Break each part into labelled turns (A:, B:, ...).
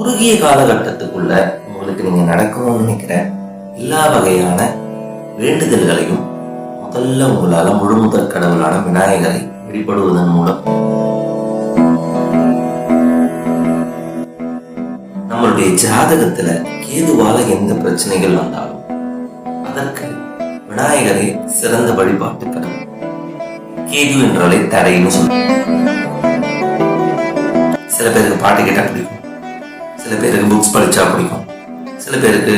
A: குறுகிய காலகட்டத்துக்குள்ள உங்களுக்கு நீங்க நடக்கணும்னு நினைக்கிற எல்லா வகையான வேண்டுதல்களையும் முதல்ல உங்களால முழுமுதற் கடவுளான விநாயகரை வழிபடுவதன் மூலம் நம்மளுடைய ஜாதகத்துல கேதுவால எந்த பிரச்சனைகள் வந்தாலும் அதற்கு விநாயகரை சிறந்த வழிபாட்டு கடவுள். கேது என்றாலே தடைன்னு சொல்லுவோம். சில பேருக்கு பாட்டு கேட்டா பிடிக்கும். சில பேருக்கு புக்ஸ் படித்தா பிடிக்கும். சில பேருக்கு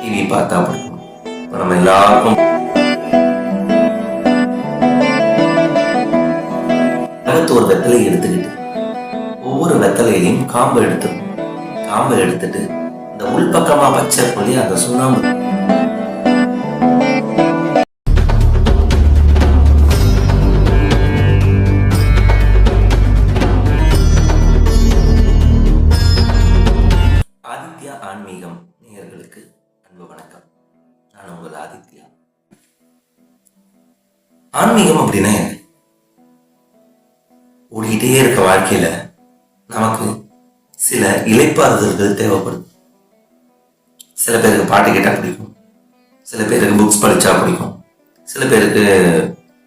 A: டிவி பார்த்தா பிடிக்கும். இப்போ நம்ம எல்லாருக்கும் ஒரு வெத்தலை எடுத்துக்கிட்டு ஒவ்வொரு வெத்தலையிலையும் காம்பை எடுத்துக்கணும். காம்பை எடுத்துட்டு இந்த உள்பக்கமாக பச்சை இருக்கும் அந்த சுண்ணாம்பு ஆன்மீகம் நேயர்களுக்கு அன்பு வணக்கம். நான் உங்கள் ஆதித்யா. ஆன்மீகம் அப்படின்னா என்ன? ஓடிக்கிட்டே இருக்க வாழ்க்கையில நமக்கு சில இலைப்பாறுதல்கள் தேவைப்படுது. சில பேருக்கு பாட்டு கேட்டா பிடிக்கும். சில பேருக்கு புக்ஸ் படிச்சா பிடிக்கும். சில பேருக்கு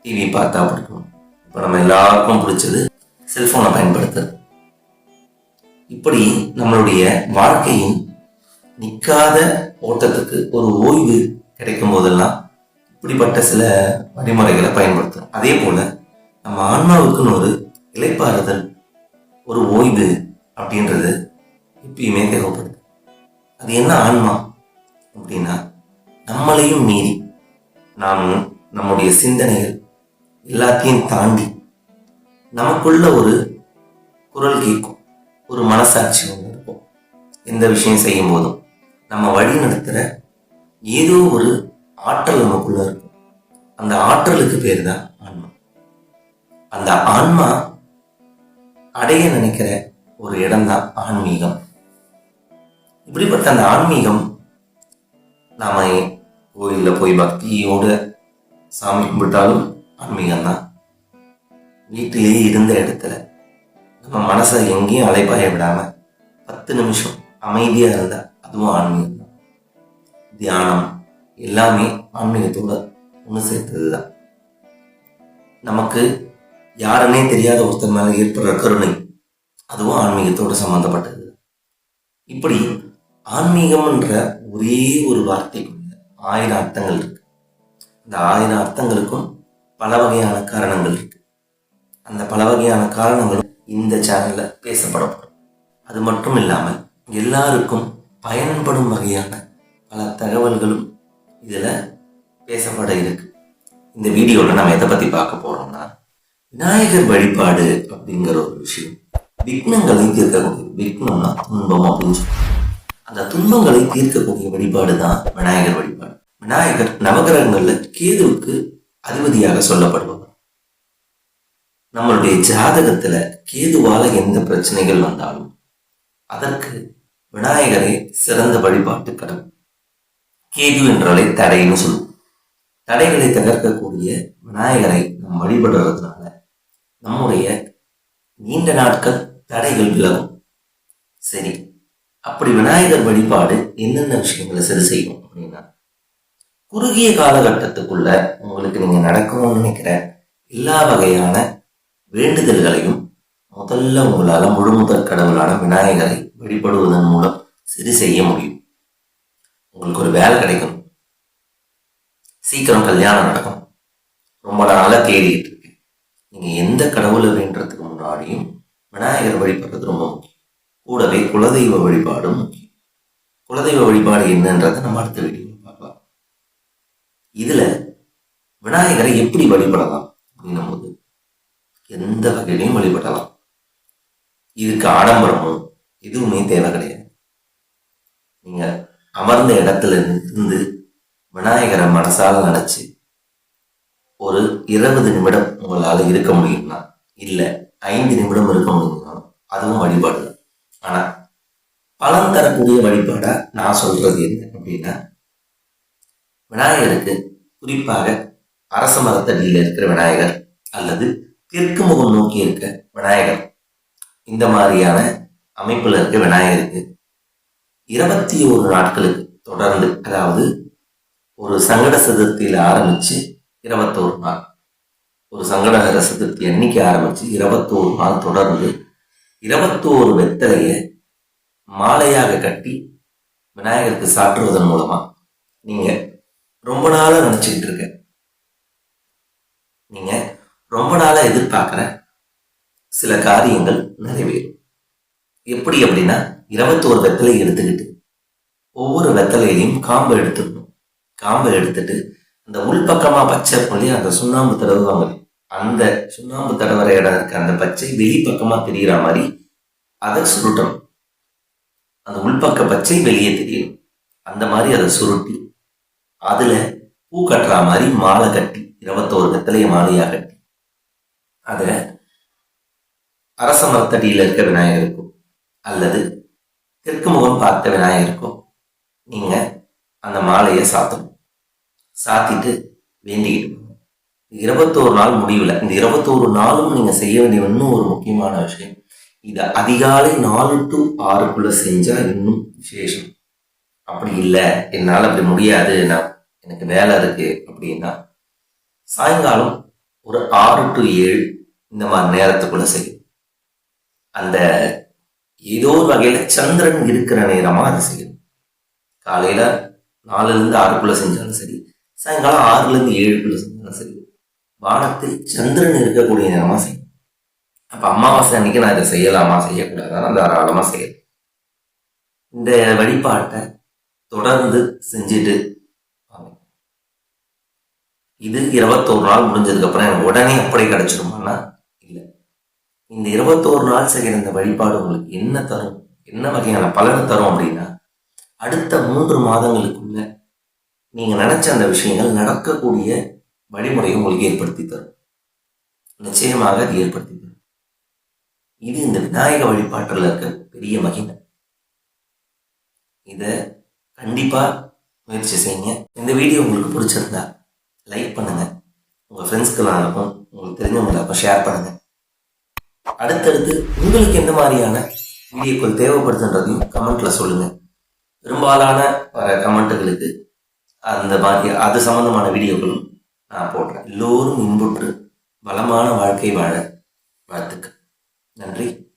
A: டிவி பார்த்தா பிடிக்கும். இப்போ நம்ம எல்லாருக்கும் பிடிச்சது செல்போனை பயன்படுத்துறது. இப்படி நம்மளுடைய வாழ்க்கையின் நிற்காத ஓட்டத்துக்கு ஒரு ஓய்வு கிடைக்கும் போதெல்லாம் இப்படிப்பட்ட சில வழிமுறைகளை பயன்படுத்தும் அதே போல நம்ம ஆன்மாவுக்குன்னு ஒரு இலைப்பாறுதல் ஒரு ஓய்வு அப்படின்றது எப்பயுமே தேவைப்படுது. அது என்ன ஆன்மா அப்படின்னா நம்மளையும் மீறி நாம் நம்முடைய சிந்தனைகள் எல்லாத்தையும் தாண்டி நமக்குள்ள ஒரு குரல் கேட்கும் ஒரு மனசாட்சி ஒன்று இருக்கும். எந்த விஷயம் செய்யும் போதும் நம்ம வழி நடத்துகிற ஏதோ ஒரு ஆற்றல் நமக்குள்ள இருக்கும். அந்த ஆற்றலுக்கு பேர் தான் ஆன்மா. அந்த ஆன்மா அடைய நினைக்கிற ஒரு இடம்தான் ஆன்மீகம். இப்படிப்பட்ட அந்த ஆன்மீகம் நாம கோயிலில் போய் பக்தியோடு சாமி கும்பிட்டாலும் ஆன்மீகம் தான். வீட்டிலேயே இருந்த இடத்துல நம்ம மனசை எங்கேயும் அலைப்பாய விடாம பத்து நிமிஷம் அமைதியா இருந்தா அதுவும் ஆன்மீகம் தான் தியானம் எல்லாமே ஆன்மீகத்தோட ஒன்று சேர்த்ததுதான். நமக்கு யாருன்னே தெரியாத ஒருத்தர் மேலே ஏற்படுற கருணை அதுவும் ஆன்மீகத்தோட சம்பந்தப்பட்டது. இப்படி ஆன்மீகம்ன்ற ஒரே ஒரு வார்த்தைக்குள்ள ஆயிரம் அர்த்தங்கள் இருக்கு. அந்த ஆயிரம் அர்த்தங்களுக்கும் பல வகையான காரணங்கள் இருக்கு. அந்த பல வகையான காரணங்களும் இந்த சேனல்ல பேசப்படப்படும். அது மட்டும் இல்லாமல் எல்லாருக்கும் பயன்படும் வகையான பல தகவல்களும் இதுல பேசப்பட இருக்கு. இந்த வீடியோல நம்ம எதை பத்தி பார்க்க போறோம்னா விநாயகர் வழிபாடு அப்படிங்கிற ஒரு விஷயம். விக்னங்களை தீர்க்கக்கூடிய விக்னம்னா துன்பம் அப்படின்னு சொல்லுவாங்க அந்த துன்பங்களை தீர்க்கக்கூடிய வழிபாடு தான் விநாயகர் வழிபாடு. விநாயகர் நவகிரகங்கள்ல கேதுவுக்கு அதிபதியாக சொல்லப்படுபவர். நம்மளுடைய ஜாதகத்துல கேதுவால் எந்த பிரச்சனைகள் வந்தாலும் அதற்கு விநாயகரே சிறந்த வழிபாட்டு கடவுள் கேது என்றாலே தடைன்னு சொல்லுவோம் தடைகளை தகர்க்கக்கூடிய விநாயகரை நாம் வழிபடுறதுனால நம்முடைய நீண்ட நாட்கள் தடைகள் விலகும். சரி அப்படி விநாயகர் வழிபாடு என்னென்ன விஷயங்களை சரி செய்யும் அப்படின்னா குறுகிய காலகட்டத்துக்குள்ள உங்களுக்கு நீங்க நடக்கணும்னு நினைக்கிற எல்லா வகையான வேண்டுதல்களையும் முதல்ல உங்களால முழுமுதற் கடவுளான விநாயகரை வழிபடுவதன் மூலம் சரி செய்ய முடியும். உங்களுக்கு ஒரு வேலை கிடைக்கும் சீக்கிரம் கல்யாணம் நடக்கும். ரொம்ப நாளாக தேடிட்டு இருக்கு. நீங்க எந்த கடவுளை வேண்டுறதுக்கு முன்னாடியும் விநாயகர் வழிபடுறது ரொம்ப முக்கியம். கூடவே குலதெய்வ வழிபாடும் முக்கியம். குலதெய்வ வழிபாடு என்னன்றதை நம்ம அடுத்த வீடியோ பார்க்கலாம். இதுல விநாயகரை எப்படி வழிபடலாம் அப்படின்னும் போது எந்த வகையிலையும் வழிபடலாம். இதுக்கு ஆடம்பரமும் எதுவுமே தேவை கிடையாது. நீங்க அமர்ந்த இடத்துல இருந்து விநாயகரை மனசால நினைச்சு ஒரு இருபது நிமிடம் உங்களால இருக்க முடியும்னா இல்ல ஐந்து நிமிடம் இருக்க முடியும்னா அதுவும் வழிபாடு தான். ஆனா பலன் தரக்கூடிய வழிபாடா நான் சொல்றது என்ன அப்படின்னா விநாயகருக்கு குறிப்பாக அரச மரத்தடியில் இருக்கிற விநாயகர் அல்லது தெற்கு முகம் நோக்கி இருக்க விநாயகர் இந்த மாதிரியான அமைப்பில் இருக்க விநாயகருக்கு இருபத்தி ஒரு நாட்களுக்கு தொடர்ந்து அதாவது ஒரு சங்கட சதுர்த்தியில ஆரம்பிச்சு இருபத்தோரு நாள் ஒரு சங்கடகர சதுர்த்தி அன்னைக்கு ஆரம்பிச்சு இருபத்தோரு நாள் தொடர்ந்து இருபத்தோரு வெத்தலையை மாலையாக கட்டி விநாயகருக்கு சாற்றுவதன் மூலமாக நீங்க ரொம்ப நாளாக நினச்சிக்கிட்டு இருக்க. நீங்கள் ரொம்ப நாளாக எதிர்பார்க்குற சில காரியங்கள் நிறைவேறும். எப்படி அப்படின்னா இருபத்தோரு வெத்தலை எடுத்துக்கிட்டு ஒவ்வொரு வெத்தலையிலையும் காம்பை எடுத்துக்கணும். காம்பை எடுத்துட்டு அந்த உள்பக்கமா பச்சை புள்ளி அந்த சுண்ணாம்பு தடவுவாங்க அந்த சுண்ணாம்பு தடவர இடம் இருக்க அந்த பச்சை வெளிப்பக்கமா தெரியுற மாதிரி அதை சுருட்டணும். அந்த உள்பக்க பச்சை வெளியே தெரியணும். அந்த மாதிரி அதை சுருட்டி அதுல பூ கட்டுற மாதிரி மாலை கட்டி இருபத்தோரு வெத்தலையை மாலையா கட்டி அதை அரச மரத்தடியில் இருக்க விநாயகருக்கும் அல்லது தெற்கு முகம் பார்த்த விநாயகருக்கும் நீங்கள் அந்த மாலையை சாத்தணும். சாத்திட்டு வேண்டிக்கிட்டு இருபத்தோரு நாள் முடிவில் இந்த இருபத்தோரு நாளும் நீங்கள் செய்ய வேண்டிய இன்னும் ஒரு முக்கியமான விஷயம் இதை அதிகாலை நாலு டு ஆறுக்குள்ளே செஞ்சால் இன்னும் விசேஷம். அப்படி இல்லை என்னால் அப்படி முடியாது நான் எனக்கு வேலை இருக்கு அப்படின்னா சாயங்காலம் ஒரு ஆறு டு ஏழு இந்த மாதிரி நேரத்துக்குள்ளே செய்யும் அந்த ஏதோ ஒரு வகையில சந்திரன் இருக்கிற நேரமா அதை செய்யணும். காலையில நாலுல இருந்து ஆறுக்குள்ள செஞ்சாலும் சரி சாயங்காலம் ஆறுல இருந்து ஏழுக்குள்ள செஞ்சாலும் சரி வானத்தில் சந்திரன் இருக்கக்கூடிய நேரமா செய்யணும். அப்ப அமாவாசை அன்னைக்கு நான் இதை செய்யலாமா செய்யக்கூடாதா? தாராளமா செய்யலாம். இந்த வழிபாட்டை தொடர்ந்து செஞ்சுட்டு இது இருபத்தோரு நாள் முடிஞ்சதுக்கு அப்புறம் எனக்கு உடனே அப்படி கிடைச்சிருமான்னா இந்த இருபத்தோரு நாள் செய்கிற இந்த வழிபாடு உங்களுக்கு என்ன தரும்? என்ன வகையான பலனை தரும் அப்படின்னா அடுத்த மூன்று மாதங்களுக்குள்ள நீங்க நினைச்ச அந்த விஷயங்கள் நடக்கக்கூடிய வழிமுறையை உங்களுக்கு ஏற்படுத்தி தரும். நிச்சயமாக அது ஏற்படுத்தி தரும். இது இந்த விநாயக வழிபாட்டில் இருக்க பெரிய மகிமை. இதை கண்டிப்பா முயற்சி செய்யுங்க. இந்த வீடியோ உங்களுக்கு பிடிச்சிருந்தா லைக் பண்ணுங்க. உங்க ஃப்ரெண்ட்ஸ்க்கு இருக்கும் உங்களுக்கு தெரிஞ்சவங்களுக்கும் ஷேர் பண்ணுங்க. அடுத்தடுத்து உங்களுக்கு எந்த மாதிரியான வீடியோக்கள் தேவைப்படுதுன்றதையும் கமெண்ட்ல சொல்லுங்க. பெரும்பாலான வர கமெண்ட்டுகளுக்கு அந்த மாதிரி அது சம்மந்தமான வீடியோக்களும் நான் போடுறேன். எல்லோரும் இன்புற்று வளமான வாழ்க்கை வாழ வாழ்த்துக்கள். நன்றி.